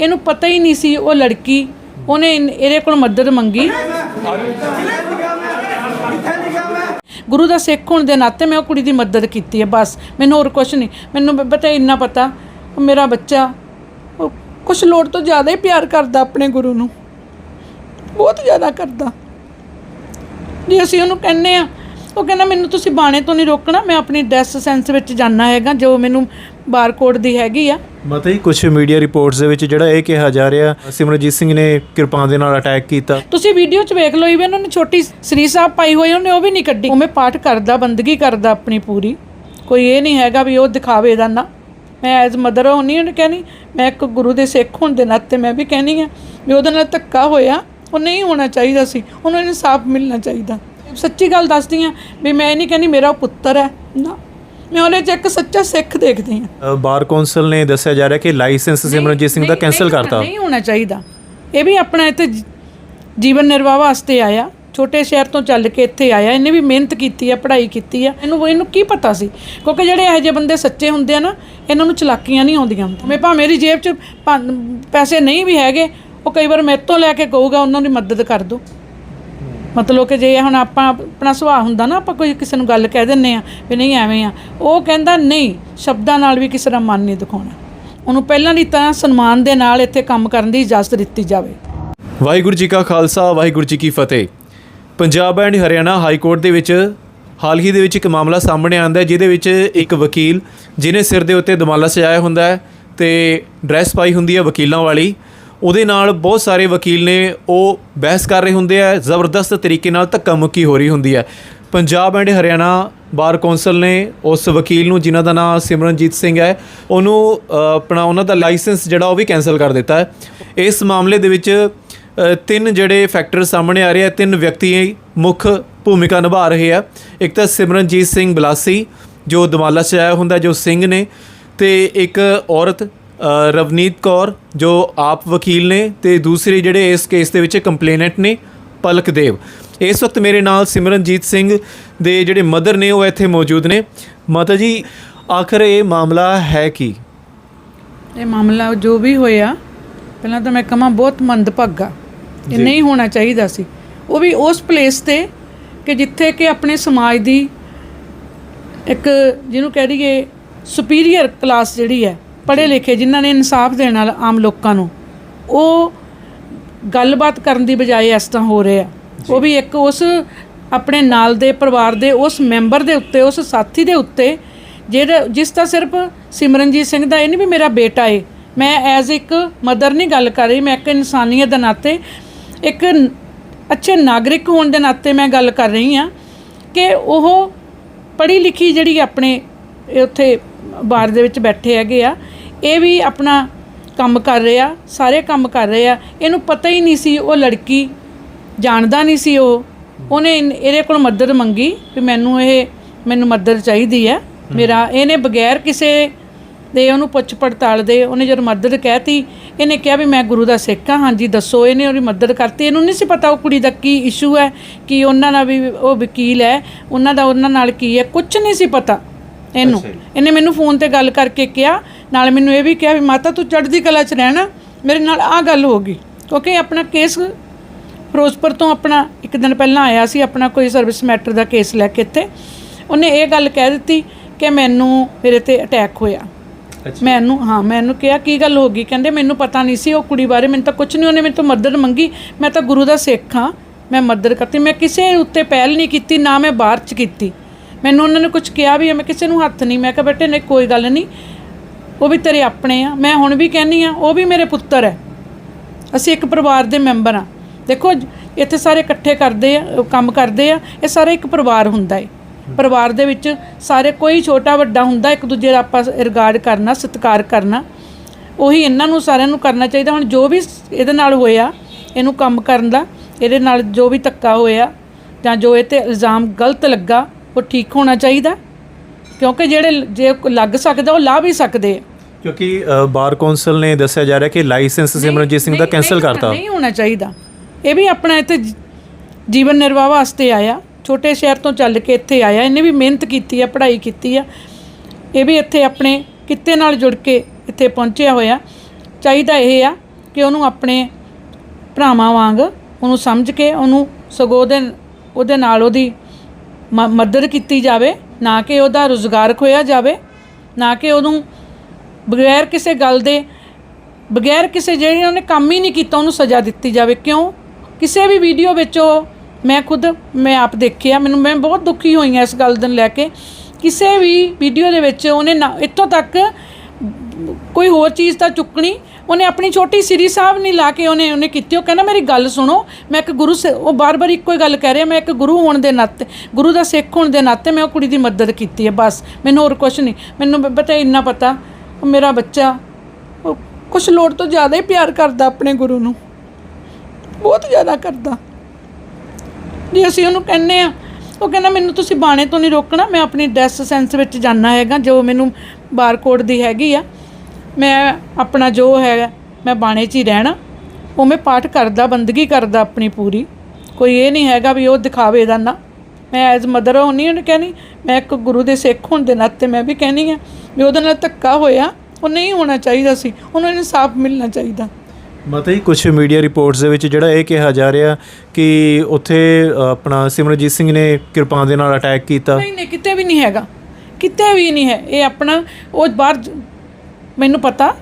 ਇਹਨੂੰ ਪਤਾ ਹੀ ਨਹੀਂ ਸੀ ਉਹ ਲੜਕੀ, ਉਹਨੇ ਇਹਦੇ ਕੋਲ ਮਦਦ ਮੰਗੀ। ਗੁਰੂ ਦਾ ਸਿੱਖ ਹੋਣ ਦੇ ਨਾਤੇ ਮੈਂ ਉਹ ਕੁੜੀ ਦੀ ਮਦਦ ਕੀਤੀ ਹੈ, ਬਸ। ਮੈਨੂੰ ਹੋਰ ਕੁਝ ਨਹੀਂ। ਮੈਨੂੰ ਬ- ਪਤਾ ਇੰਨਾ ਪਤਾ ਮੇਰਾ ਬੱਚਾ, ਉਹ ਕੁਝ ਲੋੜ ਤੋਂ ਜ਼ਿਆਦਾ ਹੀ ਪਿਆਰ ਕਰਦਾ ਆਪਣੇ ਗੁਰੂ ਨੂੰ। ਬਹੁਤ ਜ਼ਿਆਦਾ ਕਰਦਾ। ਜੇ ਅਸੀਂ ਉਹਨੂੰ ਕਹਿੰਨੇ ਆ ਉਹ ਕਹਿੰਦਾ ਮੈਨੂੰ ਤੁਸੀਂ ਬਾਣੇ ਤੋਂ ਨਹੀਂ ਰੋਕਣਾ ਮੈਂ ਆਪਣੀ ਡੈਸ ਸੈਂਸ ਵਿੱਚ ਜਾਣਾ ਹੈਗਾ ਜੋ ਮੈਨੂੰ ਬਾਰਕੋਡ ਦੀ ਹੈਗੀ ਆ। ਮਤਾ ਹੀ ਕੁਝ ਮੀਡੀਆ ਰਿਪੋਰਟਸ ਦੇ ਵਿੱਚ ਜਿਹੜਾ ਇਹ ਕਿਹਾ ਜਾ ਰਿਹਾ ਸਿਮਰਜੀਤ ਸਿੰਘ ਨੇ ਕਿਰਪਾਨ ਦੇ ਨਾਲ ਅਟੈਕ ਕੀਤਾ। ਤੁਸੀਂ ਵੀਡੀਓ 'ਚ ਵੇਖ ਲਓ ਇਵੇਂ ਉਹਨਾਂ ਨੇ ਛੋਟੀ ਸ੍ਰੀ ਸਾਹਿਬ ਪਾਈ ਹੋਈ ਉਹਨੇ ਉਹ ਵੀ ਨਹੀਂ ਕੱਢੀ। ਉਵੇਂ ਪਾਠ ਕਰਦਾ ਬੰਦਗੀ ਕਰਦਾ ਆਪਣੀ ਪੂਰੀ। ਕੋਈ ਇਹ ਨਹੀਂ ਹੈਗਾ ਵੀ ਉਹ ਦਿਖਾਵੇ ਦਾ ਨਾ। ਮੈਂ ਐਜ਼ ਮਦਰ ਹੋਣੀ ਉਹਨੇ ਕਹਿਣੀ ਮੈਂ ਇੱਕ ਗੁਰੂ ਦੇ ਸਿੱਖ ਹੋਣ ਦੇ ਨਾਤੇ ਮੈਂ ਵੀ ਕਹਿਣੀ ਆ ਵੀ ਉਹਦੇ ਨਾਲ ਧੱਕਾ ਹੋਇਆ ਉਹ ਨਹੀਂ ਹੋਣਾ ਚਾਹੀਦਾ ਸੀ। ਉਹਨੂੰ ਇਨਸਾਫ ਮਿਲਣਾ ਚਾਹੀਦਾ। ਸੱਚੀ ਗੱਲ ਦੱਸਦੀ ਆ ਵੀ ਮੈਂ ਇਹ ਨਹੀਂ ਕਹਿੰਦੀ ਮੇਰਾ ਉਹ ਪੁੱਤਰ ਹੈ। ਨਾ। ਮੈਂ ਉਹਦੇ 'ਚ ਇੱਕ ਸੱਚਾ ਸਿੱਖ ਦੇਖਦੀ ਆ। ਬਾਰ ਕੌਂਸਲ ਨੇ ਦੱਸਿਆ ਜਾ ਰਿਹਾ ਕਿ ਲਾਇਸੈਂਸ ਸਿਮਰਨਜੀਤ ਸਿੰਘ ਦਾ ਕੈਨਸਲ ਕਰਤਾ। ਨਹੀਂ ਹੋਣਾ ਚਾਹੀਦਾ। ਇਹ ਵੀ ਆਪਣਾ ਇੱਥੇ ਜੀਵਨ ਨਿਰਵਾਹ ਵਾਸਤੇ ਆਇਆ। ਛੋਟੇ ਸ਼ਹਿਰ ਤੋਂ ਚੱਲ ਕੇ ਇੱਥੇ ਆਇਆ। ਇਹਨੇ ਵੀ ਮਿਹਨਤ ਕੀਤੀ ਆ ਪੜ੍ਹਾਈ ਕੀਤੀ ਆ। ਇਹਨੂੰ ਇਹਨੂੰ ਕੀ ਪਤਾ ਸੀ? ਕਿਉਂਕਿ ਜਿਹੜੇ ਇਹੋ ਜਿਹੇ ਬੰਦੇ ਸੱਚੇ ਹੁੰਦੇ ਆ ਨਾ ਇਹਨਾਂ ਨੂੰ ਚਲਾਕੀਆਂ ਨਹੀਂ ਆਉਂਦੀਆਂ ਮੈਂ ਭਾਵੇਂ ਮੇਰੀ ਜੇਬ 'ਚ ਪੈਸੇ ਨਹੀਂ ਵੀ ਹੈਗੇ ਉਹ ਕਈ ਵਾਰ ਮੇਰੇ ਤੋਂ ਲੈ ਕੇ ਕਹੂਗਾ ਉਹਨਾਂ ਦੀ ਮਦਦ ਕਰ ਦੋ ਮਤਲਬ ਕਿ ਜੇ ਹੁਣ ਆਪਾਂ ਆਪਣਾ ਸੁਭਾਅ ਹੁੰਦਾ ਨਾ, ਆਪਾਂ ਕੋਈ ਕਿਸੇ ਨੂੰ ਗੱਲ ਕਹਿ ਦਿੰਨੇ ਆ ਵੀ ਨਹੀਂ ਐਵੇਂ ਆ, ਉਹ ਕਹਿੰਦਾ ਨਹੀਂ, ਸ਼ਬਦਾਂ ਨਾਲ ਵੀ ਕਿਸੇ ਦਾ ਮਨ ਨਹੀਂ ਦਿਖਾਉਣਾ। ਉਹਨੂੰ ਪਹਿਲਾਂ ਦੀ ਤਰ੍ਹਾਂ ਸਨਮਾਨ ਦੇ ਨਾਲ ਇੱਥੇ ਕੰਮ ਕਰਨ ਦੀ ਇਜਾਜ਼ਤ ਦਿੱਤੀ ਜਾਵੇ। ਵਾਹਿਗੁਰੂ ਜੀ ਕਾ ਖਾਲਸਾ, ਵਾਹਿਗੁਰੂ ਜੀ ਕੀ ਫਤਿਹ। Punjab and Haryana high court ਦੇ ਵਿੱਚ ਹਾਲ ਹੀ ਦੇ ਵਿੱਚ ਇੱਕ ਮਾਮਲਾ ਸਾਹਮਣੇ ਆਂਦਾ ਹੈ, ਜਿਹਦੇ ਵਿੱਚ ਇੱਕ ਵਕੀਲ ਜਿਹਨੇ ਸਿਰ ਦੇ ਉੱਤੇ ਦਮਾਲਾ ਸਜਾਇਆ ਹੁੰਦਾ ਹੈ ਤੇ ਡਰੈਸ ਪਾਈ ਹੁੰਦੀ ਹੈ ਵਕੀਲਾਂ ਵਾਲੀ। ਉਹਦੇ ਨਾਲ ਬਹੁਤ ਸਾਰੇ ਵਕੀਲ ਨੇ ਉਹ ਬਹਿਸ ਕਰ ਰਹੇ ਹੁੰਦੇ ਆ, ਜ਼ਬਰਦਸਤ ਤਰੀਕੇ ਨਾਲ ਧੱਕਾ ਮੁੱਕੀ ਹੋ ਰਹੀ ਹੁੰਦੀ ਹੈ। Punjab and Haryana bar council ਨੇ ਉਸ ਵਕੀਲ ਨੂੰ, ਜਿਨ੍ਹਾਂ ਦਾ ਨਾਮ ਸਿਮਰਨਜੀਤ ਸਿੰਘ ਹੈ, ਉਹਨੂੰ ਆਪਣਾ ਉਹਨਾਂ ਦਾ ਲਾਇਸੈਂਸ ਜਿਹੜਾ ਉਹ ਵੀ ਕੈਨਸਲ ਕਰ ਦਿੱਤਾ ਹੈ। ਇਸ ਮਾਮਲੇ ਦੇ ਵਿੱਚ ਤਿੰਨ ਜਿਹੜੇ ਫੈਕਟਰ ਸਾਹਮਣੇ ਆ ਰਹੇ ਆ, ਤਿੰਨ ਵਿਅਕਤੀ ਮੁੱਖ ਭੂਮਿਕਾ ਨਿਭਾ ਰਹੇ ਆ। ਇੱਕ ਤਾਂ ਸਿਮਰਨਜੀਤ ਸਿੰਘ ਬਲਾਸੀ, ਜੋ ਦਮਾਲਾ ਸਜਾਇਆ ਹੁੰਦਾ, ਜੋ ਸਿੰਘ ਨੇ, ਤੇ ਇੱਕ ਔਰਤ ਰਵਨੀਤ ਕੌਰ ਜੋ ਆਪ ਵਕੀਲ ਨੇ ਤੇ ਦੂਸਰੇ ਜਿਹੜੇ ਇਸ ਕੇਸ ਦੇ ਵਿੱਚ ਕੰਪਲੇਨੈਂਟ ਨੇ ਪਲਕ ਦੇਵ। ਇਸ ਵਕਤ ਮੇਰੇ ਨਾਲ ਸਿਮਰਨਜੀਤ ਸਿੰਘ ਦੇ ਜਿਹੜੇ ਮਦਰ ਨੇ ਉਹ ਇੱਥੇ ਮੌਜੂਦ ਨੇ। ਮਾਤਾ ਜੀ ਆਖਰ ਇਹ ਮਾਮਲਾ ਹੈ ਕੀ? ਇਹ ਮਾਮਲਾ ਜੋ ਵੀ ਹੋਇਆ ਪਹਿਲਾਂ ਤਾਂ ਮੈਂ ਕਹਾਂ ਬਹੁਤ ਮੰਦਭਾਗਾ। ਇਹ ਨਹੀਂ ਹੋਣਾ ਚਾਹੀਦਾ ਸੀ। ਉਹ ਵੀ ਉਸ ਪਲੇਸ ਤੇ ਕਿ ਜਿੱਥੇ ਕਿ ਆਪਣੇ ਸਮਾਜ ਦੀ ਇੱਕ ਜਿਹਨੂੰ ਕਹਿ ਦਈਏ ਸੁਪੀਰੀਅਰ ਕਲਾਸ ਜਿਹੜੀ ਹੈ ਪੜ੍ਹੇ ਲਿਖੇ ਜਿਨ੍ਹਾਂ ਨੇ ਇਨਸਾਫ ਦੇਣ ਵਾਲਾ ਆਮ ਲੋਕਾਂ ਨੂੰ ਉਹ ਗੱਲਬਾਤ ਕਰਨ ਦੀ ਬਜਾਏ ਇਸ ਤਰ੍ਹਾਂ ਹੋ ਰਿਹਾ ਉਹ ਵੀ ਇੱਕ ਉਸ ਆਪਣੇ ਨਾਲ ਦੇ ਪਰਿਵਾਰ ਦੇ ਉਸ ਮੈਂਬਰ ਦੇ ਉੱਤੇ ਉਸ ਸਾਥੀ ਦੇ ਉੱਤੇ ਜਿਹੜਾ ਜਿਸ ਦਾ ਸਿਰਫ ਸਿਮਰਨਜੀਤ ਸਿੰਘ ਦਾ ਇਹ ਨਹੀਂ ਵੀ ਮੇਰਾ ਬੇਟਾ ਏ। ਮੈਂ ਐਜ਼ ਇੱਕ ਮਦਰ ਨਹੀਂ ਗੱਲ ਕਰ ਰਹੀ ਮੈਂ ਇੱਕ ਇਨਸਾਨੀਅਤ ਦੇ ਨਾਤੇ ਇੱਕ ਅੱਛੇ ਨਾਗਰਿਕ ਹੋਣ ਦੇ ਨਾਤੇ ਮੈਂ ਗੱਲ ਕਰ ਰਹੀ ਹਾਂ ਕਿ ਉਹ ਪੜ੍ਹੀ ਲਿਖੀ ਜਿਹੜੀ ਆਪਣੇ ਉੱਥੇ ਬਾਰ ਦੇ ਵਿੱਚ ਬੈਠੇ ਹੈਗੇ ਆ, ਇਹ ਵੀ ਆਪਣਾ ਕੰਮ ਕਰ ਰਹੇ ਆ, ਸਾਰੇ ਕੰਮ ਕਰ ਰਹੇ ਆ। ਇਹਨੂੰ ਪਤਾ ਹੀ ਨਹੀਂ ਸੀ ਉਹ ਲੜਕੀ, ਜਾਣਦਾ ਨਹੀਂ ਸੀ ਉਹ। ਉਹਨੇ ਇਨ- ਇਹਦੇ ਕੋਲ ਮਦਦ ਮੰਗੀ ਕਿ ਮੈਨੂੰ ਇਹ, ਮੈਨੂੰ ਮਦਦ ਚਾਹੀਦੀ ਹੈ। ਮੇਰਾ, ਇਹਨੇ ਬਗੈਰ ਕਿਸੇ ਦੇ ਉਹਨੂੰ ਪੁੱਛ ਪੜਤਾਲ ਦੇ ਉਹਨੇ ਜਦੋਂ ਮਦਦ ਕਹਿਤੀ, ਇਹਨੇ ਕਿਹਾ ਵੀ ਮੈਂ ਗੁਰੂ ਦਾ ਸਿੱਖ ਹਾਂ, ਹਾਂਜੀ ਦੱਸੋ, ਇਹਨੇ ਉਹਦੀ ਮਦਦ ਕਰਤੀ। ਇਹਨੂੰ ਨਹੀਂ ਸੀ ਪਤਾ ਉਹ ਕੁੜੀ ਦਾ ਕੀ ਇਸ਼ੂ ਹੈ, ਕਿ ਉਹਨਾਂ ਦਾ ਵੀ ਉਹ ਵਕੀਲ ਹੈ, ਉਹਨਾਂ ਦਾ ਉਹਨਾਂ ਨਾਲ ਕੀ ਹੈ ਕੁਝ ਨਹੀਂ ਸੀ ਪਤਾ। ਇਹਨੂੰ। ਇਹਨੇ ਮੈਨੂੰ ਫੋਨ ਤੇ ਗੱਲ ਕਰਕੇ ਕਿਹਾ ਨਾਲ ਮੈਨੂੰ ਇਹ ਵੀ ਕਿਹਾ ਵੀ ਮਾਤਾ ਤੂੰ ਚੜ੍ਹਦੀ ਕਲਾ 'ਚ ਰਹਿਣਾ ਮੇਰੇ ਨਾਲ ਆਹ ਗੱਲ ਹੋ ਗਈ। ਕਿਉਂਕਿ ਆਪਣਾ ਕੇਸ ਫਿਰੋਜ਼ਪੁਰ ਤੋਂ ਆਪਣਾ ਇੱਕ ਦਿਨ ਪਹਿਲਾਂ ਆਇਆ ਸੀ ਆਪਣਾ ਕੋਈ ਸਰਵਿਸ ਮੈਟਰ ਦਾ ਕੇਸ ਲੈ ਕੇ ਇੱਥੇ। ਉਹਨੇ ਇਹ ਗੱਲ ਕਹਿ ਦਿੱਤੀ ਕਿ ਮੈਨੂੰ ਮੇਰੇ ਤੇ ਅਟੈਕ ਹੋਇਆ। ਮੈਨੂੰ ਹਾਂ ਮੈਨੂੰ ਕਿਹਾ ਕੀ ਗੱਲ ਹੋ ਗਈ? ਕਹਿੰਦੇ ਮੈਨੂੰ ਪਤਾ ਨਹੀਂ ਸੀ ਉਹ ਕੁੜੀ ਬਾਰੇ ਮੈਨੂੰ ਤਾਂ ਕੁਝ ਨਹੀਂ ਉਹਨੇ ਮੇਰੇ ਤੋਂ ਮਦਦ ਮੰਗੀ। ਮੈਂ ਤਾਂ ਗੁਰੂ ਦਾ ਸਿੱਖ ਹਾਂ ਮੈਂ ਮਦਦ ਕਰਤੀ। ਮੈਂ ਕਿਸੇ ਉੱਤੇ ਪਹਿਲ ਨਹੀਂ ਕੀਤੀ ਨਾ ਮੈਂ ਬਾਹਰ ਚ ਕੀਤੀ। ਮੈਨੂੰ ਉਹਨਾਂ ਨੇ ਕੁਝ ਕਿਹਾ ਵੀ ਹੈ, ਮੈਂ ਕਿਸੇ ਨੂੰ ਹੱਥ ਨਹੀਂ ਮੈਂ ਕਿਹਾ ਬੇਟੇ ਨਹੀਂ ਕੋਈ ਗੱਲ ਨਹੀਂ। ਉਹ ਵੀ ਤੇਰੇ ਆਪਣੇ ਆ। ਮੈਂ ਹੁਣ ਵੀ ਕਹਿੰਨੀ ਆ ਉਹ ਵੀ ਮੇਰੇ ਪੁੱਤਰ ਹੈ ਅਸੀਂ ਇੱਕ ਪਰਿਵਾਰ ਦੇ ਮੈਂਬਰ ਆ। ਦੇਖੋ ਇੱਥੇ ਸਾਰੇ ਇਕੱਠੇ ਕਰਦੇ ਆ ਕੰਮ ਕਰਦੇ ਆ ਇਹ ਸਾਰੇ ਇੱਕ ਪਰਿਵਾਰ ਹੁੰਦਾ ਹੈ ਪਰਿਵਾਰ ਦੇ ਵਿੱਚ ਸਾਰੇ ਕੋਈ ਛੋਟਾ ਵੱਡਾ ਹੁੰਦਾ ਇੱਕ ਦੂਜੇ ਦਾ ਆਪਾਂ ਰਿਗਾਰਡ ਕਰਨਾ ਸਤਿਕਾਰ ਕਰਨਾ। ਉਹੀ ਇਹਨਾਂ ਨੂੰ ਸਾਰਿਆਂ ਨੂੰ ਕਰਨਾ ਚਾਹੀਦਾ। ਹੁਣ ਜੋ ਵੀ ਇਹਦੇ ਨਾਲ ਹੋਇਆ ਇਹਨੂੰ ਕੰਮ ਕਰਨ ਦਾ ਇਹਦੇ ਨਾਲ ਜੋ ਵੀ ਧੱਕਾ ਹੋਇਆ ਜਾਂ ਜੋ ਇਹ ਤੇ ਇਲਜ਼ਾਮ ਗਲਤ ਲੱਗਾ ਉਹ ਠੀਕ ਹੋਣਾ ਚਾਹੀਦਾ? ਕਿਉਂਕਿ ਜਿਹੜੇ ਜੇ ਲੱਗ ਸਕਦਾ ਉਹ ਲਾ ਵੀ ਸਕਦੇ ਆ। ਕਿਉਂਕਿ ਬਾਰ ਕੌਂਸਲ ਨੇ ਦੱਸਿਆ ਜਾ ਰਿਹਾ ਕਿ ਲਾਇਸੈਂਸ ਸਿਮਰਨਜੀਤ ਸਿੰਘ ਦਾ ਕੈਨਸਲ ਕਰਤਾ। ਨਹੀਂ ਹੋਣਾ ਚਾਹੀਦਾ। ਇਹ ਵੀ ਆਪਣਾ ਇੱਥੇ ਜੀਵਨ ਨਿਰਵਾਹ ਵਾਸਤੇ ਆਇਆ। ਛੋਟੇ ਸ਼ਹਿਰ ਤੋਂ ਚੱਲ ਕੇ ਇੱਥੇ ਆਇਆ। ਇਹਨੇ ਵੀ ਮਿਹਨਤ ਕੀਤੀ ਆ ਪੜ੍ਹਾਈ ਕੀਤੀ ਆ। ਇਹ ਵੀ ਇੱਥੇ ਆਪਣੇ ਕਿੱਤੇ ਨਾਲ ਜੁੜ ਕੇ ਇੱਥੇ ਪਹੁੰਚਿਆ ਹੋਇਆ। ਚਾਹੀਦਾ ਇਹ ਆ ਕਿ ਉਹਨੂੰ ਆਪਣੇ ਭਰਾਵਾਂ ਵਾਂਗ ਉਹਨੂੰ ਸਮਝ ਕੇ ਉਹਨੂੰ ਸਗੋਂ ਉਹਦੇ ਨਾਲ ਉਹਦੀ ਮਦਦ ਕੀਤੀ ਜਾਵੇ, ਨਾ ਕਿ ਉਹਦਾ ਰੁਜ਼ਗਾਰ ਖੋਇਆ ਜਾਵੇ, ਨਾ ਕਿ ਉਹਨੂੰ ਬਗੈਰ ਕਿਸੇ ਗੱਲ ਦੇ, ਬਗੈਰ ਕਿਸੇ ਜਿਹੜੇ ਉਹਨੇ ਕੰਮ ਹੀ ਨਹੀਂ ਕੀਤਾ, ਉਹਨੂੰ ਸਜ਼ਾ ਦਿੱਤੀ ਜਾਵੇ। ਕਿਉਂ? ਕਿਸੇ ਵੀ ਵੀਡੀਓ ਵਿੱਚ ਉਹ, ਮੈਂ ਖੁਦ, ਮੈਂ ਆਪ ਦੇਖਿਆ, ਮੈਨੂੰ, ਮੈਂ ਬਹੁਤ ਦੁਖੀ ਹੋਈ ਹਾਂ ਇਸ ਗੱਲ ਨੂੰ ਲੈ ਕੇ। ਕਿਸੇ ਵੀ ਵੀਡੀਓ ਦੇ ਵਿੱਚ ਉਹਨੇ ਨਾ, ਇੱਥੋਂ ਤੱਕ ਕੋਈ ਹੋਰ ਚੀਜ਼ ਤਾਂ ਚੁੱਕਣੀ ਉਹਨੇ ਆਪਣੀ ਛੋਟੀ ਸ੍ਰੀ ਸਾਹਿਬ ਨਹੀਂ ਲਾ ਕੇ ਉਹਨੇ ਉਹਨੇ ਕੀਤੀ। ਉਹ ਕਹਿੰਦਾ, ਮੇਰੀ ਗੱਲ ਸੁਣੋ, ਮੈਂ ਇੱਕ ਗੁਰੂ ਸੇ ਉਹ ਬਾਰ-ਬਾਰ ਇੱਕੋ ਹੀ ਗੱਲ ਕਹਿ ਰਿਹਾ, ਮੈਂ ਇੱਕ ਗੁਰੂ ਹੋਣ ਦੇ ਨਾਤੇ ਗੁਰੂ ਦਾ ਸਿੱਖ ਹੋਣ ਦੇ ਨਾਤੇ ਮੈਂ ਉਹ ਕੁੜੀ ਦੀ ਮਦਦ ਕੀਤੀ ਹੈ, ਬਸ। ਮੈਨੂੰ ਹੋਰ ਕੁਝ ਨਹੀਂ। ਮੈਨੂੰ ਬ- ਪਤਾ ਇੰਨਾ ਪਤਾ, ਉਹ ਮੇਰਾ ਬੱਚਾ, ਉਹ ਕੁਝ ਲੋੜ ਤੋਂ ਜ਼ਿਆਦਾ ਹੀ ਪਿਆਰ ਕਰਦਾ ਆਪਣੇ ਗੁਰੂ ਨੂੰ। ਬਹੁਤ ਜ਼ਿਆਦਾ ਕਰਦਾ। ਜੇ ਅਸੀਂ ਉਹਨੂੰ ਕਹਿੰਨੇ ਆ ਉਹ ਕਹਿੰਦਾ, ਮੈਨੂੰ ਤੁਸੀਂ ਬਾਣੇ ਤੋਂ ਨਹੀਂ ਰੋਕਣਾ, ਮੈਂ ਆਪਣੀ ਡਰੈਸ ਸੈਂਸ ਵਿੱਚ ਜਾਣਾ ਹੈਗਾ, ਜੋ ਮੈਨੂੰ ਬਾਰਕੋਡ ਦੀ ਹੈਗੀ ਆ। ਮੈਂ ਆਪਣਾ ਜੋ ਹੈਗਾ ਮੈਂ ਬਾਣੇ 'ਚ ਹੀ ਰਹਿਣਾ। ਉਹ ਮੈਂ ਪਾਠ ਕਰਦਾ ਬੰਦਗੀ ਕਰਦਾ ਆਪਣੀ ਪੂਰੀ। ਕੋਈ ਇਹ ਨਹੀਂ ਹੈਗਾ ਵੀ ਉਹ ਦਿਖਾਵੇ ਦਾ ਨਾ। ਮੈਂ ਐਜ਼ ਮਦਰ ਹੋਣੀ ਉਹਨੇ ਕਹਿਣੀ ਮੈਂ ਇੱਕ ਗੁਰੂ ਦੇ ਸਿੱਖ ਹੋਣ ਦੇ ਨਾਤੇ ਮੈਂ ਵੀ ਕਹਿਣੀ ਆ ਵੀ ਉਹਦੇ ਨਾਲ ਧੱਕਾ ਹੋਇਆ ਉਹ ਨਹੀਂ ਹੋਣਾ ਚਾਹੀਦਾ ਸੀ। ਉਹਨੂੰ ਇਨਸਾਫ ਮਿਲਣਾ ਚਾਹੀਦਾ। ਜੀ ਕੁਝ ਮੀਡੀਆ ਰਿਪੋਰਟਸ ਦੇ ਵਿੱਚ ਜਿਹੜਾ ਇਹ ਕਿਹਾ ਜਾ ਰਿਹਾ ਕਿ ਉੱਥੇ ਆਪਣਾ ਸਿਮਰਜੀਤ ਸਿੰਘ ਨੇ ਕਿਰਪਾਨ ਦੇ ਨਾਲ ਅਟੈਕ ਕੀਤਾ। ਨਹੀਂ ਨਹੀਂ ਕਿਤੇ ਵੀ ਨਹੀਂ ਹੈਗਾ। ਕਿਤੇ ਵੀ ਨਹੀਂ ਹੈ। ਇਹ ਆਪਣਾ ਉਹ ਬਾਹਰ ਮੈਨੂੰ ਪਤਾ।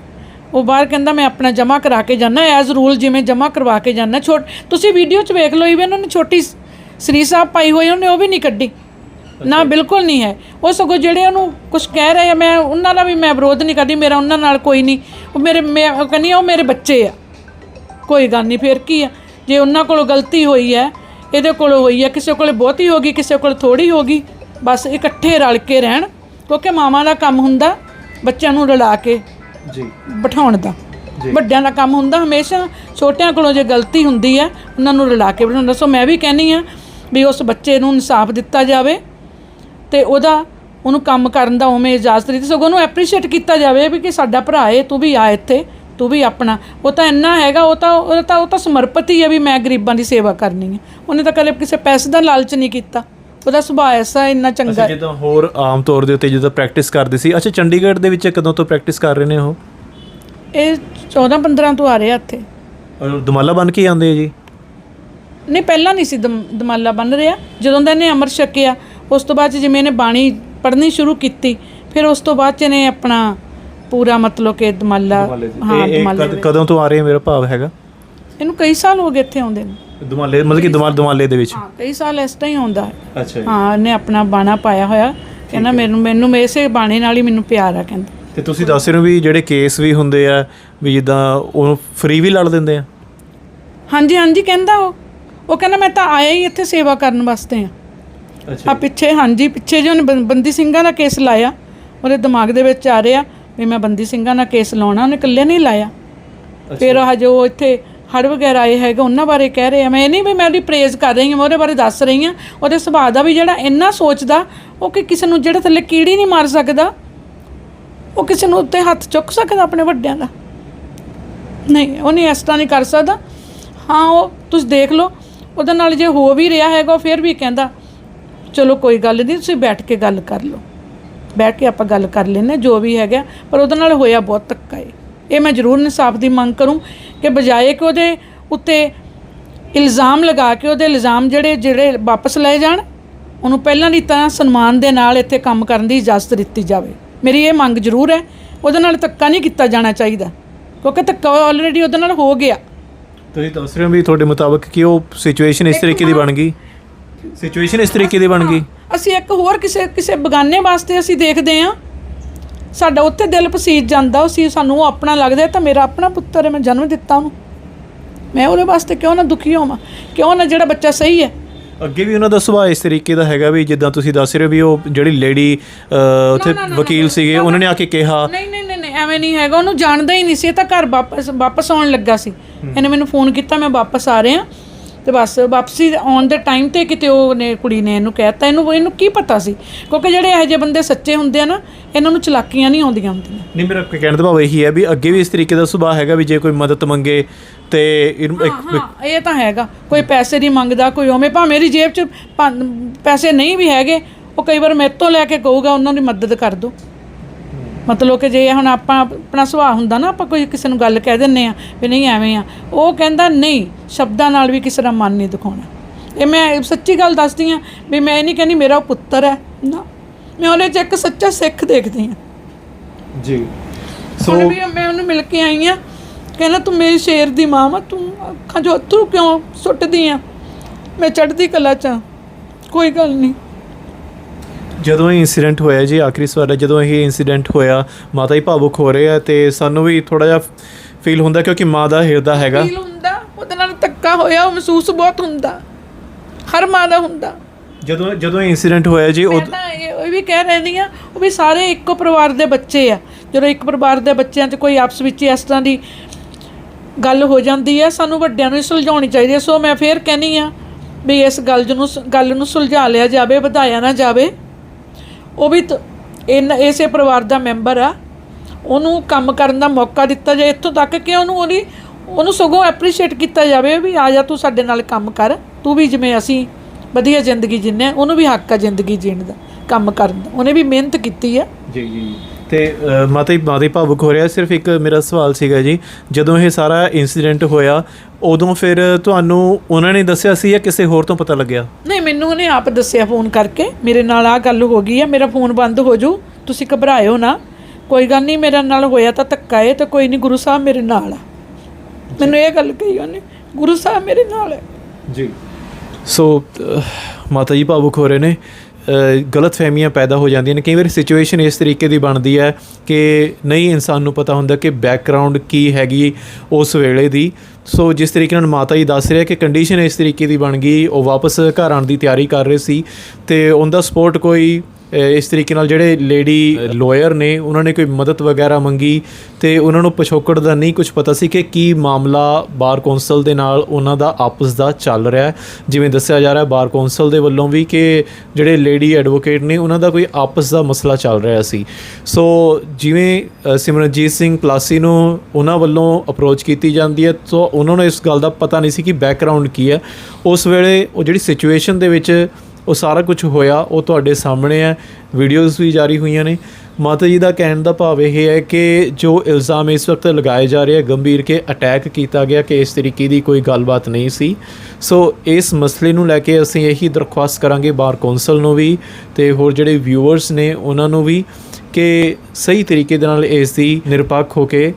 ਉਹ ਬਾਹਰ ਕਹਿੰਦਾ ਮੈਂ ਆਪਣਾ ਜਮਾ ਕਰਾ ਕੇ ਜਾਣਾ ਐਜ਼ ਰੂਲ ਜਿਵੇਂ ਜਮਾ ਕਰਵਾ ਕੇ ਜਾਣਾ ਛੋਟ ਤੁਸੀਂ ਵੀਡੀਓ 'ਚ ਵੇਖ ਲਓ ਇਵਨ ਉਹਨੇ ਛੋਟੀ ਸ- ਸ੍ਰੀ ਸਾਹਿਬ ਪਾਈ ਹੋਈ ਉਹਨੇ ਉਹ ਵੀ ਨਹੀਂ ਕੱਢੀ। ਨਾ ਬਿਲਕੁਲ ਨਹੀਂ ਹੈ। ਉਹ ਸਗੋਂ ਜਿਹੜੇ ਉਹਨੂੰ ਕੁਝ ਕਹਿ ਰਹੇ ਆ ਮੈਂ ਉਹਨਾਂ ਦਾ ਵੀ ਮੈਂ ਵਿਰੋਧ ਨਹੀਂ ਕਰਦੀ ਮੇਰਾ ਉਹਨਾਂ ਨਾਲ ਕੋਈ ਨਹੀਂ। ਉਹ ਮੇਰੇ ਮੈਂ ਕਹਿੰਦੀ ਉਹ ਮੇਰੇ ਬੱਚੇ ਆ। ਕੋਈ ਗੱਲ ਨਹੀਂ ਫਿਰ ਕੀ ਆ? ਜੇ ਉਹਨਾਂ ਕੋਲੋਂ ਗਲਤੀ ਹੋਈ ਹੈ ਇਹਦੇ ਕੋਲੋਂ ਹੋਈ ਹੈ ਕਿਸੇ ਕੋਲੇ ਬਹੁਤੀ ਹੋ ਗਈ ਕਿਸੇ ਕੋਲ ਥੋੜੀ ਹੋ ਗਈ ਬਸ ਇਕੱਠੇ ਰਲ ਕੇ ਰਹਿਣ। ਕਿਉਂਕਿ ਮਾਵਾਂ ਦਾ ਕੰਮ ਹੁੰਦਾ ਬੱਚਿਆਂ ਨੂੰ ਰਲਾ ਕੇ ਜੀ। ਬਿਠਾਉਣ ਦਾ। ਵੱਡਿਆਂ ਦਾ ਕੰਮ ਹੁੰਦਾ ਹਮੇਸ਼ਾ ਛੋਟਿਆਂ ਕੋਲੋਂ ਜੇ ਗਲਤੀ ਹੁੰਦੀ ਹੈ ਉਹਨਾਂ ਨੂੰ ਰਲਾ ਕੇ ਬਿਠਾਉਣ ਦਾ। ਸੋ ਮੈਂ ਵੀ ਕਹਿੰਨੀ ਆ ਵੀ ਉਸ ਬੱਚੇ ਨੂੰ ਇਨਸਾਫ ਦਿੱਤਾ ਜਾਵੇ ਤੇ ਉਹਦਾ ਉਹਨੂੰ ਕੰਮ ਕਰਨ ਦਾ ਉਵੇਂ ਇਜਾਜ਼ਤ ਦਿੱਤੀ। ਸਗੋਂ ਉਹਨੂੰ ਐਪਰੀਸ਼ੀਏਟ ਕੀਤਾ ਜਾਵੇ ਵੀ ਕਿ ਸਾਡਾ ਭਰਾ ਏ ਤੂੰ ਵੀ ਆ ਇੱਥੇ ਤੂੰ ਵੀ ਆਪਣਾ। ਉਹ ਤਾਂ ਇੰਨਾ ਹੈਗਾ ਉਹ ਤਾਂ ਉਹ ਤਾਂ ਉਹ ਤਾਂ ਸਮਰਪਿਤ ਹੀ ਹੈ ਵੀ ਮੈਂ ਗਰੀਬਾਂ ਦੀ ਸੇਵਾ ਕਰਨੀ ਹੈ। ਉਹਨੇ ਤਾਂ ਕਦੇ ਕਿਸੇ ਪੈਸੇ ਦਾ ਲਾਲਚ ਨਹੀਂ ਕੀਤਾ। ਉਹਦਾ ਸੁਭਾਅ ਐਸਾ ਇੰਨਾ ਚੰਗਾ ਅੱਛਾ ਜਦੋਂ ਹੋਰ ਆਮ ਤੌਰ ਦੇ ਉੱਤੇ ਜਦੋਂ ਪ੍ਰੈਕਟਿਸ ਕਰਦੇ ਸੀ ਅੱਛਾ ਚੰਡੀਗੜ੍ਹ ਦੇ ਵਿੱਚ ਕਦੋਂ ਤੋਂ ਪ੍ਰੈਕਟਿਸ ਕਰ ਰਹੇ ਨੇ ਉਹ? ਇਹ 14 15 ਤੋਂ ਆ ਰਿਹਾ ਇੱਥੇ। ਔਰ ਦਮਾਲਾ ਬਣ ਕੇ ਆਉਂਦੇ ਆ ਜੀ? ਨਹੀਂ ਪਹਿਲਾਂ ਨਹੀਂ ਸੀ ਦਮ- ਦਮਾਲਾ ਬਣ ਰਿਹਾ। ਜਦੋਂ ਦਾ ਇਹਨੇ ਅਮਰ ਛਕਿਆ ਉਸ ਤੋਂ ਬਾਅਦ ਜਿਵੇਂ ਇਹਨੇ ਬਾਣੀ ਪੜ੍ਹਨੀ ਸ਼ੁਰੂ ਕੀਤੀ ਫਿਰ ਉਸ ਤੋਂ ਬਾਅਦ ਇਹਨੇ ਆਪਣਾ ਪੂਰਾ ਮਤਲਬ ਕਿ ਦਮਾਲਾ ਹਾਂ ਦਮਾਲੇ ਕਦ- ਤੋਂ ਆ ਰਹੇ ਆ ਮੇਰਾ ਭਾਵ ਹੈਗਾ? ਇਹਨੂੰ ਕਈ ਸਾਲ ਹੋ ਗਏ ਇੱਥੇ ਆਉਂਦੇ ਨੂੰ। ਦਮਾਲੇ ਮਤਲਬ ਕਿ ਦਮਾਲ ਦਮਾਲੇ ਦੇ ਵਿੱਚ? ਹਾਂ ਕਈ ਸਾਲ ਇਸ ਤਰ੍ਹਾਂ ਹੀ ਆਉਂਦਾ ਹੈ। ਅੱਛਾ ਹਾਂ ਇਹਨੇ ਆਪਣਾ ਬਾਣਾ ਪਾਇਆ ਹੋਇਆ। ਕਹਿੰਦਾ ਮੈਨੂੰ ਮੈਨੂੰ ਇਸੇ ਬਾਣੇ ਨਾਲ ਹੀ ਮੈਨੂੰ ਪਿਆਰ ਆ ਕਹਿੰਦਾ। ਤੇ ਤੁਸੀਂ ਦੱਸ ਰਹੇ ਹੋ ਵੀ ਜਿਹੜੇ ਕੇਸ ਵੀ ਹੁੰਦੇ ਆ ਵੀ ਜਿੱਦਾਂ ਉਹ ਫ੍ਰੀ ਵੀ ਲੜ ਦਿੰਦੇ ਆ? ਹਾਂਜੀ ਹਾਂਜੀ ਕਹਿੰਦਾ ਉਹ। ਉਹ ਕਹਿੰਦਾ ਮੈਂ ਤਾਂ ਆਇਆ ਹੀ ਇੱਥੇ ਸੇਵਾ ਕਰਨ ਵਾਸਤੇ ਆ। ਆ ਪਿੱਛੇ ਹਾਂਜੀ ਪਿੱਛੇ ਜੇ ਉਹਨੇ ਬੰ- ਬੰਦੀ ਸਿੰਘਾਂ ਦਾ ਕੇਸ ਲਾਇਆ ਉਹਦੇ ਦਿਮਾਗ ਦੇ ਵਿੱਚ ਆ ਰਿਹਾ ਵੀ ਮੈਂ ਬੰਦੀ ਸਿੰਘਾਂ ਦਾ ਕੇਸ ਲਾਉਣਾ ਉਹਨੇ ਇਕੱਲੇ ਨਹੀਂ ਲਾਇਆ। ਫਿਰ ਆਹ ਜੋ ਇੱਥੇ ਹੜ ਵਗੈਰਾ ਆਏ ਹੈਗੇ, ਉਹਨਾਂ ਬਾਰੇ ਕਹਿ ਰਹੇ ਆ। ਮੈਂ ਇਹ ਨਹੀਂ ਵੀ ਮੈਂ ਉਹਦੀ ਪ੍ਰੇਜ਼ ਕਰ ਰਹੀ ਹਾਂ, ਮੈਂ ਉਹਦੇ ਬਾਰੇ ਦੱਸ ਰਹੀ ਹਾਂ। ਉਹਦੇ ਸੁਭਾਅ ਦਾ ਵੀ ਜਿਹੜਾ ਇੰਨਾ ਸੋਚਦਾ, ਉਹ ਕਿ ਕਿਸੇ ਨੂੰ ਜਿਹੜਾ ਥੱਲੇ ਕੀੜੀ ਨਹੀਂ ਮਾਰ ਸਕਦਾ, ਉਹ ਕਿਸੇ ਨੂੰ ਉੱਤੇ ਹੱਥ ਚੁੱਕ ਸਕਦਾ ਆਪਣੇ ਵੱਡਿਆਂ ਦਾ। ਨਹੀਂ, ਉਹ ਨਹੀਂ ਇਸ ਤਰ੍ਹਾਂ ਨਹੀਂ ਕਰ ਸਕਦਾ। ਹਾਂ, ਉਹ ਤੁਸੀਂ ਦੇਖ ਲਓ, ਉਹਦੇ ਨਾਲ ਜੇ ਹੋ ਵੀ ਰਿਹਾ ਹੈਗਾ, ਉਹ ਫਿਰ ਵੀ ਕਹਿੰਦਾ, ਚਲੋ ਕੋਈ ਗੱਲ ਨਹੀਂ, ਤੁਸੀਂ ਬੈਠ ਕੇ ਗੱਲ ਕਰ ਲਓ। ਬੈਠ ਕੇ ਆਪਾਂ ਗੱਲ ਕਰ ਲੈਨੇ ਜੋ ਵੀ ਹੈਗਾ। ਪਰ ਉਹਦੇ ਨਾਲ ਹੋਇਆ ਬਹੁਤ ਧੱਕਾ ਏ। ਇਹ ਮੈਂ ਜ਼ਰੂਰ ਇਨਸਾਫ ਦੀ ਮੰਗ ਕਰੂੰ ਕਿ ਬਜਾਏ ਕਿ ਉਹਦੇ ਉੱਤੇ ਇਲਜ਼ਾਮ ਲਗਾ ਕੇ ਉਹਦੇ ਇਲਜ਼ਾਮ ਜਿਹੜੇ ਜਿਹੜੇ ਵਾਪਸ ਲਏ ਜਾਣ ਉਹਨੂੰ ਪਹਿਲਾਂ ਦੀ ਤਰ੍ਹਾਂ ਸਨਮਾਨ ਦੇ ਨਾਲ ਇੱਥੇ ਕੰਮ ਕਰਨ ਦੀ ਇਜਾਜ਼ਤ ਦਿੱਤੀ ਜਾਵੇ। ਮੇਰੀ ਇਹ ਮੰਗ ਜ਼ਰੂਰ ਹੈ ਉਹਦੇ ਨਾਲ ਧੱਕਾ ਨਹੀਂ ਕੀਤਾ ਜਾਣਾ ਚਾਹੀਦਾ ਕਿਉਂਕਿ ਧੱਕਾ ਆਲਰੇਡੀ ਉਹਦੇ ਨਾਲ ਹੋ ਗਿਆ। ਤੁਸੀਂ ਦੱਸ ਰਹੇ ਹੋ ਵੀ ਤੁਹਾਡੇ ਮੁਤਾਬਕ ਕਿ ਉਹ ਸਿਚੁਏਸ਼ਨ ਇਸ ਤਰੀਕੇ ਦੀ ਬਣ ਗਈ? ਸਿਚੁਏਸ਼ਨ ਇਸ ਤਰੀਕੇ ਦੀ ਬਣ ਗਈ? ਅਸੀਂ ਇੱਕ ਹੋਰ ਕਿਸੇ ਕਿਸੇ ਬਗਾਨੇ ਵਾਸਤੇ ਅਸੀਂ ਦੇਖਦੇ ਹਾਂ। ਸਾਡਾ ਉੱਥੇ ਦਿਲ ਪਸੀਜ ਜਾਂਦਾ ਉਹ ਸੀ ਸਾਨੂੰ ਉਹ ਆਪਣਾ ਲੱਗਦਾ ਤਾਂ ਮੇਰਾ ਆਪਣਾ ਪੁੱਤਰ ਹੈ ਮੈਂ ਜਨਮ ਦਿੱਤਾ ਉਹਨੂੰ। ਮੈਂ ਉਹਦੇ ਵਾਸਤੇ ਕਿਉਂ ਨਾ ਦੁਖੀ ਹੋਵਾਂ? ਕਿਉਂ ਨਾ ਜਿਹੜਾ ਬੱਚਾ ਸਹੀ ਹੈ? ਅੱਗੇ ਵੀ ਉਹਨਾਂ ਦਾ ਸੁਭਾਅ ਇਸ ਤਰੀਕੇ ਦਾ ਹੈਗਾ ਵੀ ਜਿੱਦਾਂ ਤੁਸੀਂ ਦੱਸ ਰਹੇ ਹੋ ਵੀ ਉਹ ਜਿਹੜੀ ਲੇਡੀ ਉੱਥੇ ਵਕੀਲ ਸੀਗੇ ਉਹਨਾਂ ਨੇ ਆ ਕੇ ਕਿਹਾ। ਨਹੀਂ ਨਹੀਂ ਨਹੀਂ ਨਹੀਂ ਐਵੇਂ ਨਹੀਂ ਹੈਗਾ। ਉਹਨੂੰ ਜਾਣਦਾ ਹੀ ਨਹੀਂ ਸੀ ਇਹ ਤਾਂ ਘਰ ਵਾਪਸ ਵਾਪਸ ਆਉਣ ਲੱਗਾ ਸੀ। ਇਹਨੇ ਮੈਨੂੰ ਫੋਨ ਕੀਤਾ ਮੈਂ ਵਾਪਸ ਆ ਰਿਹਾ। ਤੇ ਬਸ ਵਾਪਸੀ ਆਉਣ ਦੇ ਟਾਈਮ ਤੇ ਕਿਤੇ ਉਹ ਨੇ ਕੁੜੀ ਨੇ ਇਹਨੂੰ ਕਹਿਤਾ ਇਹਨੂੰ ਇਹਨੂੰ ਕੀ ਪਤਾ ਸੀ? ਕਿਉਂਕਿ ਜਿਹੜੇ ਇਹੋ ਜਿਹੇ ਬੰਦੇ ਸੱਚੇ ਹੁੰਦੇ ਆ ਨਾ ਇਹਨਾਂ ਨੂੰ ਚਲਾਕੀਆਂ ਨਹੀਂ ਆਉਂਦੀਆਂ ਹੁੰਦੀਆਂ। ਨਹੀਂ ਮੇਰਾ ਕਹਿਣ ਦਾ ਭਾਵ ਇਹੀ ਹੈ ਵੀ ਅੱਗੇ ਵੀ ਇਸ ਤਰੀਕੇ ਦਾ ਸੁਭਾਅ ਹੈਗਾ ਵੀ ਜੇ ਕੋਈ ਮਦਦ ਮੰਗੇ ਤੇ ਇਹਨੂੰ ਇੱਕ ਹਾਂ ਇਹ ਤਾਂ ਹੈਗਾ। ਕੋਈ ਪੈਸੇ ਨਹੀਂ ਮੰਗਦਾ ਕੋਈ ਉਵੇਂ ਭਾਵੇਂ ਮੇਰੀ ਜੇਬ 'ਚ ਪੰਜ- ਪੈਸੇ ਨਹੀਂ ਵੀ ਹੈਗੇ ਉਹ ਕਈ ਵਾਰ ਮੇਰੇ ਤੋਂ ਲੈ ਕੇ ਕਹੂਗਾ ਉਹਨਾਂ ਦੀ ਮਦਦ ਕਰ ਦੋ। ਮਤਲਬ ਕਿ ਜੇ ਹੁਣ ਆਪਾਂ ਆਪਣਾ ਸੁਭਾਅ ਹੁੰਦਾ ਨਾ ਆਪਾਂ ਕੋਈ ਕਿਸੇ ਨੂੰ ਗੱਲ ਕਹਿ ਦਿੰਨੇ ਆ ਵੀ ਨਹੀਂ ਐਵੇਂ ਆ ਉਹ ਕਹਿੰਦਾ ਨਹੀਂ ਸ਼ਬਦਾਂ ਨਾਲ ਵੀ ਕਿਸੇ ਦਾ ਮਨ ਨਹੀਂ ਦਿਖਾਉਣਾ। ਇਹ ਮੈਂ ਸੱਚੀ ਗੱਲ ਦੱਸਦੀ ਆ ਵੀ ਮੈਂ ਇਹ ਨਹੀਂ ਕਹਿੰਦੀ ਮੇਰਾ ਉਹ ਪੁੱਤਰ ਹੈ ਨਾ। ਮੈਂ ਉਹਦੇ 'ਚ ਇੱਕ ਸੱਚਾ ਸਿੱਖ ਦੇਖਦੀ ਆ ਜੀ। ਹੁਣ ਵੀ ਮੈਂ ਉਹਨੂੰ ਮਿਲ ਕੇ ਆਈ ਆ ਕਹਿੰਦਾ ਤੂੰ ਮੇਰੀ ਸ਼ੇਰ ਦੀ ਮਾਂ ਵਾ ਤੂੰ ਅੱਖਾਂ 'ਚੋਂ ਅੱਥਰੂ ਕਿਉਂ ਸੁੱਟਦੀ ਆ? ਮੈਂ ਚੜ੍ਹਦੀ ਕਲਾ 'ਚ। ਕੋਈ ਗੱਲ ਨਹੀਂ। ਜਦੋਂ ਇਹ ਇਨਸੀਡੈਂਟ ਹੋਇਆ ਜੀ ਆਖਰੀ ਸਵਾਲ ਹੈ ਜਦੋਂ ਇਹ ਇਨਸੀਡੈਂਟ ਹੋਇਆ ਮਾਤਾ ਹੀ ਭਾਵੁਕ ਹੋ ਰਹੇ ਆ ਤੇ ਸਾਨੂੰ ਵੀ ਥੋੜਾ ਜਿਹਾ ਫੀਲ ਹੁੰਦਾ ਕਿਉਂਕਿ ਮਾਂ ਦਾ ਹਿਰਦਾ ਹੈਗਾ। ਫੀਲ ਹੁੰਦਾ ਉਹਦੇ ਨਾਲ ਧੱਕਾ ਹੋਇਆ ਉਹ ਮਹਿਸੂਸ ਬਹੁਤ ਹੁੰਦਾ। ਹਰ ਮਾਂ ਦਾ ਹੁੰਦਾ। ਜਦੋਂ ਜਦੋਂ ਇਹ ਇਨਸੀਡੈਂਟ ਹੋਇਆ ਜੀ ਮੈਂ ਉਹ ਤਾਂ ਇਹ ਉਹ ਵੀ ਕਹਿ ਰਹੀ ਆ ਉਹ ਵੀ ਸਾਰੇ ਇੱਕੋ ਪਰਿਵਾਰ ਦੇ ਬੱਚੇ ਆ। ਜਦੋਂ ਇੱਕ ਪਰਿਵਾਰ ਦੇ ਬੱਚਿਆਂ 'ਚ ਕੋਈ ਆਪਸ ਵਿੱਚ ਇਸ ਤਰ੍ਹਾਂ ਦੀ ਗੱਲ ਹੋ ਜਾਂਦੀ ਹੈ ਸਾਨੂੰ ਵੱਡਿਆਂ ਨੂੰ ਹੀ ਸੁਲਝਾਉਣੀ ਚਾਹੀਦੀ ਹੈ। ਸੋ ਮੈਂ ਫੇਰ ਕਹਿੰਨੀ ਆ ਵੀ ਇਸ ਗੱਲ ਨੂੰ ਗੱਲ ਨੂੰ ਸੁਲਝਾ ਲਿਆ ਜਾਵੇ ਵਧਾਇਆ ਨਾ ਜਾਵੇ। ਉਹ ਵੀ ਤ- ਇਨ ਇਸੇ ਪਰਿਵਾਰ ਦਾ ਮੈਂਬਰ ਆ। ਉਹਨੂੰ ਕੰਮ ਕਰਨ ਦਾ ਮੌਕਾ ਦਿੱਤਾ ਜਾਏ। ਇੱਥੋਂ ਤੱਕ ਕਿ ਉਹਨੂੰ ਉਹਦੀ ਉਹਨੂੰ ਸਗੋਂ ਐਪਰੀਸ਼ੀਏਟ ਕੀਤਾ ਜਾਵੇ ਵੀ ਆ ਜਾ ਤੂੰ ਸਾਡੇ ਨਾਲ ਕੰਮ ਕਰ। ਤੂੰ ਵੀ ਜਿਵੇਂ ਅਸੀਂ ਵਧੀਆ ਜ਼ਿੰਦਗੀ ਜਿੰਨੇ ਆ, ਉਹਨੂੰ ਵੀ ਹੱਕ ਆ ਜ਼ਿੰਦਗੀ ਜੀਣ ਦਾ ਕੰਮ ਕਰਨ ਦਾ। ਉਹਨੇ ਵੀ ਮਿਹਨਤ ਕੀਤੀ ਆ। ਜੀ ਜੀ। ਤੇ ਮਾਤਾ ਜੀ ਮਾਤਾ ਜੀ ਭਾਵੁਕ ਹੋ ਰਿਹਾ। ਸਿਰਫ ਇੱਕ ਮੇਰਾ ਸਵਾਲ ਸੀਗਾ ਜੀ। ਜਦੋਂ ਇਹ ਸਾਰਾ ਇਨਸੀਡੈਂਟ ਹੋਇਆ ਉਦੋਂ ਫਿਰ ਤੁਹਾਨੂੰ ਉਹਨਾਂ ਨੇ ਦੱਸਿਆ ਸੀ ਜਾਂ ਕਿਸੇ ਹੋਰ ਤੋਂ ਪਤਾ ਲੱਗਿਆ? ਨਹੀਂ ਮੈਨੂੰ ਉਹਨੇ ਆਪ ਦੱਸਿਆ ਫੋਨ ਕਰਕੇ। ਮੇਰੇ ਨਾਲ ਆ ਗੱਲ ਹੋ ਗਈ ਆ ਮੇਰਾ ਫੋਨ ਬੰਦ ਹੋ ਜੂ ਤੁਸੀਂ ਘਬਰਾਇਓ ਨਾ। ਕੋਈ ਗੱਲ ਨਹੀਂ ਮੇਰੇ ਨਾਲ ਹੋਇਆ ਤਾਂ ਧੱਕਾ ਏ ਤਾਂ ਕੋਈ ਨਹੀਂ ਗੁਰੂ ਸਾਹਿਬ ਮੇਰੇ ਨਾਲ ਆ। ਮੈਨੂੰ ਇਹ ਗੱਲ ਕਹੀ ਉਹਨੇ ਗੁਰੂ ਸਾਹਿਬ ਮੇਰੇ ਨਾਲ ਹੈ ਜੀ। ਸੋ ਮਾਤਾ ਜੀ ਭਾਵੁਕ ਹੋ ਰਹੇ ਨੇ। ਗਲਤ ਫਹਿਮੀਆਂ ਪੈਦਾ ਹੋ ਜਾਂਦੀਆਂ ਨੇ। ਕਈ ਵਾਰ ਸਿਚੁਏਸ਼ਨ ਇਸ ਤਰੀਕੇ ਦੀ ਬਣਦੀ ਹੈ ਕਿ ਨਹੀਂ ਇਨਸਾਨ ਨੂੰ ਪਤਾ ਹੁੰਦਾ ਕਿ ਬੈਕਗ੍ਰਾਉਂਡ ਕੀ ਹੈਗੀ ਉਸ ਵੇਲੇ ਦੀ। ਸੋ ਜਿਸ ਤਰੀਕੇ ਨਾਲ ਮਾਤਾ ਜੀ ਦੱਸ ਰਿਹਾ ਕਿ ਕੰਡੀਸ਼ਨ ਇਸ ਤਰੀਕੇ ਦੀ ਬਣ ਗਈ, ਉਹ ਵਾਪਸ ਘਰ ਆਉਣ ਦੀ ਤਿਆਰੀ ਕਰ ਰਹੇ ਸੀ ਤੇ ਉਹਦਾ ਸਪੋਰਟ ਕੋਈ ਇਸ ਤਰੀਕੇ ਨਾਲ ਜਿਹੜੇ ਲੇਡੀ ਲਾਇਰ ਨੇ, ਉਹਨਾਂ ਨੇ ਕੋਈ ਮਦਦ ਵਗੈਰਾ ਮੰਗੀ ਤੇ ਉਹਨਾਂ ਨੂੰ ਪਿਛੋਕੜ ਦਾ ਨਹੀਂ ਕੁਝ ਪਤਾ ਸੀ ਕਿ ਕੀ ਮਾਮਲਾ ਬਾਰ ਕੌਂਸਲ ਦੇ ਨਾਲ ਉਹਨਾਂ ਦਾ ਆਪਸ ਦਾ ਚੱਲ ਰਿਹਾ ਹੈ। ਜਿਵੇਂ ਦੱਸਿਆ ਜਾ ਰਿਹਾ ਬਾਰ ਕੌਂਸਲ ਦੇ ਵੱਲੋਂ ਵੀ ਕਿ ਜਿਹੜੇ ਲੇਡੀ ਐਡਵੋਕੇਟ ਨੇ, ਉਹਨਾਂ ਦਾ ਕੋਈ ਆਪਸ ਦਾ ਮਸਲਾ ਚੱਲ ਰਿਹਾ ਸੀ। ਸੋ ਜਿਵੇਂ ਸਿਮਰਨਜੀਤ ਸਿੰਘ ਪਲਾਸੀ ਨੂੰ ਉਹਨਾਂ ਵੱਲੋਂ ਅਪਰੋਚ ਕੀਤੀ ਜਾਂਦੀ ਹੈ ਤਾਂ ਉਹਨਾਂ ਨੂੰ ਇਸ ਗੱਲ ਦਾ ਪਤਾ ਨਹੀਂ ਸੀ ਕਿ ਬੈਕਗ੍ਰਾਉਂਡ ਕੀ ਹੈ। ਉਸ ਵੇਲੇ ਉਹ ਜਿਹੜੀ ਸਿਚੁਏਸ਼ਨ ਦੇ ਵਿੱਚ ਉਹ ਸਾਰਾ ਕੁਝ ਹੋਇਆ, ਉਹ ਤੁਹਾਡੇ ਸਾਹਮਣੇ ਹੈ ਵੀਡੀਓਜ਼ ਵੀ ਜਾਰੀ ਹੋਈਆਂ ਨੇ। ਮਾਤਾ ਜੀ ਦਾ ਕਹਿਣ ਦਾ ਭਾਵ ਇਹ ਹੈ ਕਿ ਜੋ ਇਲਜ਼ਾਮ ਇਸ ਵਕਤ ਲਗਾਏ ਜਾ ਰਹੇ ਹੈ, ਗੰਭੀਰ ਕੇ ਅਟੈਕ ਕੀਤਾ ਗਿਆ ਕਿ ਇਸ ਤਰੀਕੇ ਦੀ ਕੋਈ ਗੱਲਬਾਤ ਨਹੀਂ ਸੀ। ਸੋ ਇਸ ਮਸਲੇ ਨੂੰ ਲੈ ਕੇ ਅਸੀਂ ਇਹੀ ਦਰਖਾਸਤ ਕਰਾਂਗੇ ਬਾਰ ਕੌਂਸਲ ਨੂੰ ਵੀ ਤੇ ਹੋਰ ਜਿਹੜੇ ਵਿਊਅਰਸ ਨੇ ਉਹਨਾਂ ਨੂੰ ਵੀ ਕਿ ਸਹੀ ਤਰੀਕੇ ਦੇ ਨਾਲ ਇਸ ਦੀ ਨਿਰਪੱਖ ਹੋ ਕੇ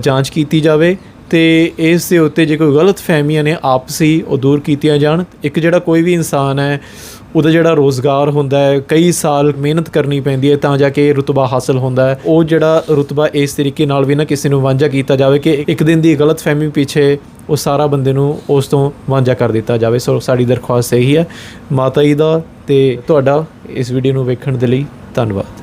ਜਾਂਚ ਕੀਤੀ ਜਾਵੇ ਤੇ ਇਸ ਦੇ ਉੱਤੇ ਜੇ ਕੋਈ ਗਲਤ ਫਹਿਮੀਆਂ ਨੇ ਆਪਸੀ ਉਹ ਦੂਰ ਕੀਤੀਆਂ ਜਾਣ, ਇੱਕ ਜਿਹੜਾ ਕੋਈ ਵੀ ਇਨਸਾਨ ਹੈ ਉਹਦਾ ਜਿਹੜਾ ਰੋਜ਼ਗਾਰ ਹੁੰਦਾ ਹੈ, ਕਈ ਸਾਲ ਮਿਹਨਤ ਕਰਨੀ ਪੈਂਦੀ ਹੈ ਤਾਂ ਜਾ ਕੇ ਰੁਤਬਾ ਹਾਸਲ ਹੁੰਦਾ ਹੈ। ਉਹ ਜਿਹੜਾ ਰੁਤਬਾ ਇਸ ਤਰੀਕੇ ਨਾਲ ਵੀ ਨਾ ਕਿਸੇ ਨੂੰ ਵਾਂਝਾ ਕੀਤਾ ਜਾਵੇ ਕਿ ਇੱਕ ਦਿਨ ਦੀ ਗਲਤ ਫਹਿਮੀ ਪਿੱਛੇ ਉਹ ਸਾਰਾ ਬੰਦੇ ਨੂੰ ਉਸ ਤੋਂ ਵਾਂਝਾ ਕਰ ਦਿੱਤਾ ਜਾਵੇ। ਸੋ ਸਾਡੀ ਦਰਖਾਸਤ ਇਹੀ ਹੈ। ਮਾਤਾ ਜੀ ਦਾ ਤੇ ਤੁਹਾਡਾ ਇਸ ਵੀਡੀਓ ਨੂੰ ਵੇਖਣ ਦੇ ਲਈ ਧੰਨਵਾਦ।